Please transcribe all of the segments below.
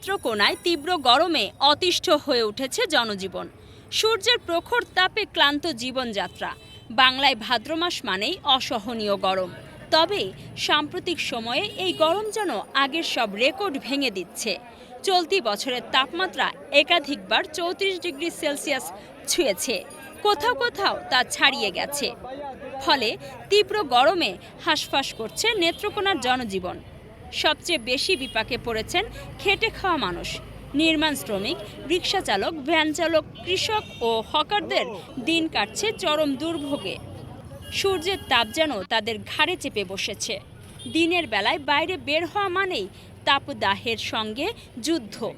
নেত্রকোনায় তীব্র গরমে অতিষ্ঠ হয়ে উঠেছে জনজীবন। সূর্যের প্রখর তাপে ক্লান্ত জীবনযাত্রা। বাংলায় ভাদ্র মাস মানেই অসহনীয় গরম। তবে সাম্প্রতিক সময়ে এই গরম যেন আগের সব রেকর্ড ভেঙে দিচ্ছে। চলতি বছরের তাপমাত্রা একাধিকবার চৌত্রিশ ডিগ্রি সেলসিয়াস ছুঁয়েছে। কোথাও কোথাও তা ছাড়িয়ে গেছে। ফলে তীব্র গরমে হাঁসফাঁস করছে নেত্রকোনার জনজীবন। সবচেয়ে বেশি বিপাকে পড়েছেন খেটে খাওয়া মানুষ। নির্মাণ শ্রমিক রিক্সা চালক, ভ্যান চালক, কৃষক ও হকারদের দিন কাটছে চরম দুর্ভোগে। সূর্যের তাপ যেন তাদের ঘাড়ে চেপে বসেছে। দিনের বেলায় বাইরে বের হওয়া মানেই তাপদাহের সঙ্গে যুদ্ধ।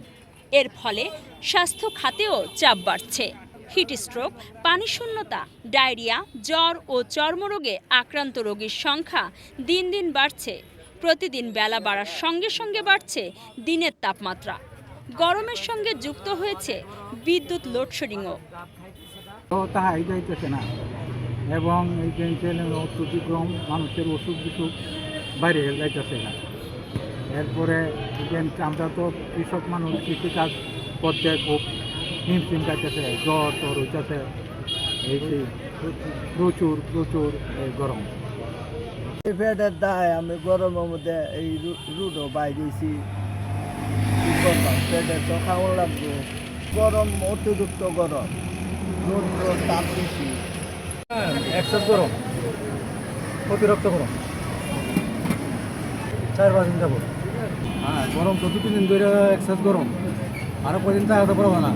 এর ফলে স্বাস্থ্য খাতেও চাপ বাড়ছে। হিট স্ট্রোক পানিশূন্যতা ডায়রিয়া, জ্বর ও চর্মরোগে আক্রান্ত রোগীর সংখ্যা দিন দিন বাড়ছে। প্রতিদিন বেলা বাড়ার সঙ্গে সঙ্গে বাড়ছে দিনের তাপমাত্রা। গরমের সঙ্গে যুক্ত হয়েছে বিদ্যুৎ লোডশেডিংও। তাহাই যাইতেছে না। এবং এই অত্যতিক্রম মানুষের অসুখ বিসুখ বাইরে যাইতেছে না। এরপরে আমরা তো কৃষক মানুষ, কৃষিকাজ করতে খুব হিমশিম যাইতেছে, জ্বর টর হইতেছে। এই প্রচুর প্রচুর গরম। ফ্যাটের দায় আমি গরমের মধ্যে এই রুডও বাই দিয়েছি কি করতাম ফ্যাটের তো খাওয়া লাগবে গরম অতিরিক্ত গরম রৌদ্র তাপ বেশি এক্সেস গরম অতিরিক্ত গরম চার পাঁচ দিন যাব। হ্যাঁ গরম তো দু তিন দিন ধরে এক্সেস গরম আরও কদিন থাকতে পারব না।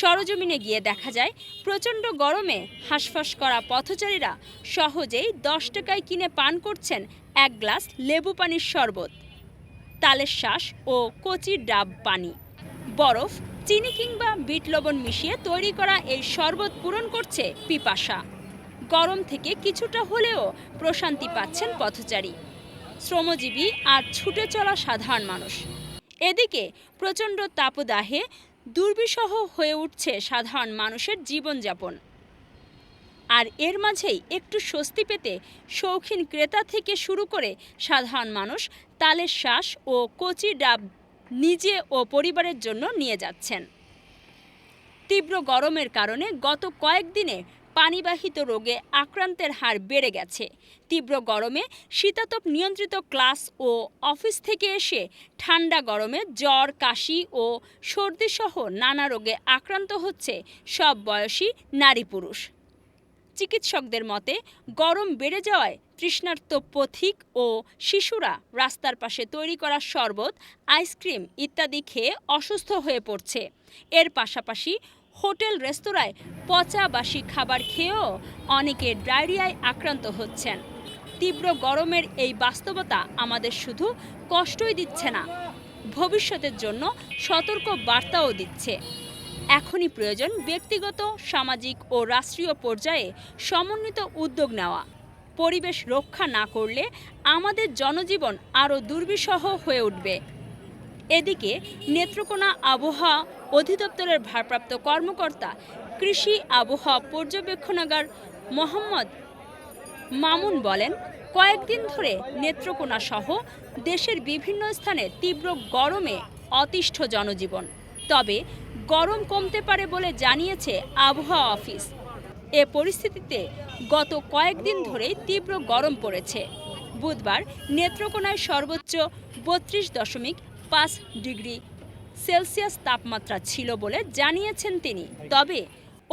সরজমিনে গিয়ে দেখা যায়, প্রচণ্ড গরমে হাঁসফাঁস করা পথচারীরা সহজেই দশ টাকায় কিনে পান করছেন এক গ্লাস লেবু পানির শরবত, তালের শ্বাস ও কচি ডাব পানি। বরফ, চিনি কিংবা বিট লবণ মিশিয়ে তৈরি করা এই শরবত পূরণ করছে পিপাসা। গরম থেকে কিছুটা হলেও প্রশান্তি পাচ্ছেন পথচারী। শ্রমজীবী আর ছুটে চলা সাধারণ মানুষ। এদিকে প্রচণ্ড তাপদাহে দুর্বিষহ হয়ে উঠছে সাধারণ মানুষের জীবনযাপন। আর এর মাঝেই একটু স্বস্তি পেতে শৌখিন ক্রেতা থেকে শুরু করে সাধারণ মানুষ তালের শ্বাস ও কচি ডাব নিজে ও পরিবারের জন্য নিয়ে যাচ্ছেন। তীব্র গরমের কারণে গত কয়েকদিনে পানিবাহিত রোগে আক্রান্তের হার বেড়ে গেছে। তীব্র গরমে শীতাতপ নিয়ন্ত্রিত ক্লাস ও অফিস থেকে এসে ঠান্ডা গরমে জ্বর, কাশি ও সর্দিসহ নানা রোগে আক্রান্ত হচ্ছে সব বয়সী নারী পুরুষ। চিকিৎসকদের মতে, গরম বেড়ে যাওয়ায় তৃষ্ণার্ত পথিক ও শিশুরা রাস্তার পাশে তৈরি করা শরবত, আইসক্রিম ইত্যাদি খেয়ে অসুস্থ হয়ে পড়ছে। এর পাশাপাশি হোটেল রেস্তোরাঁয় পচা বাসি খাবার খেয়েও অনেকে ডায়রিয়ায় আক্রান্ত হচ্ছেন। তীব্র গরমের এই বাস্তবতা আমাদের শুধু কষ্টই দিচ্ছে না, ভবিষ্যতের জন্য সতর্ক বার্তাও দিচ্ছে। এখনই প্রয়োজন ব্যক্তিগত, সামাজিক ও রাষ্ট্রীয় পর্যায়ে সমন্বিত উদ্যোগ নেওয়া। পরিবেশ রক্ষা না করলে আমাদের জনজীবন আরও দুর্বিষহ হয়ে উঠবে। এদিকে নেত্রকোনা আবহাওয়া অধিদপ্তরের ভারপ্রাপ্ত কর্মকর্তা কৃষি আবহাওয়া পর্যবেক্ষণাগার মোহাম্মদ মামুন বলেন, কয়েকদিন ধরে নেত্রকোনা সহ দেশের বিভিন্ন স্থানে তীব্র গরমে অতিষ্ঠ জনজীবন। তবে গরম কমতে পারে বলে জানিয়েছে আবহাওয়া অফিস। এ পরিস্থিতিতে গত কয়েকদিন ধরেই তীব্র গরম পড়েছে। বুধবার নেত্রকোনায় সর্বোচ্চ বত্রিশ দশমিক পাঁচ ডিগ্রি সেলসিয়াস তাপমাত্রা ছিল বলে জানিয়েছেন তিনি। তবে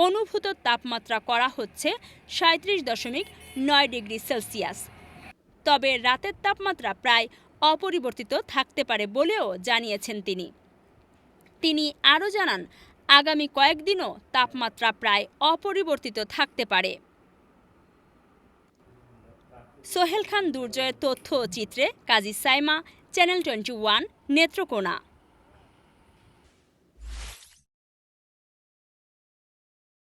অনুভূত তাপমাত্রা করা হচ্ছে সাঁত্রিশ দশমিক নয় ডিগ্রি সেলসিয়াস। তবে রাতের তাপমাত্রা প্রায় অপরিবর্তিত থাকতে পারে বলেও জানিয়েছেন তিনি। তিনি আরও জানান, আগামী কয়েকদিনও তাপমাত্রা প্রায় অপরিবর্তিত থাকতে পারে। সোহেল খান দুর্জয়ের তথ্য চিত্রে Kazi Saima channel twenty one Netrokona.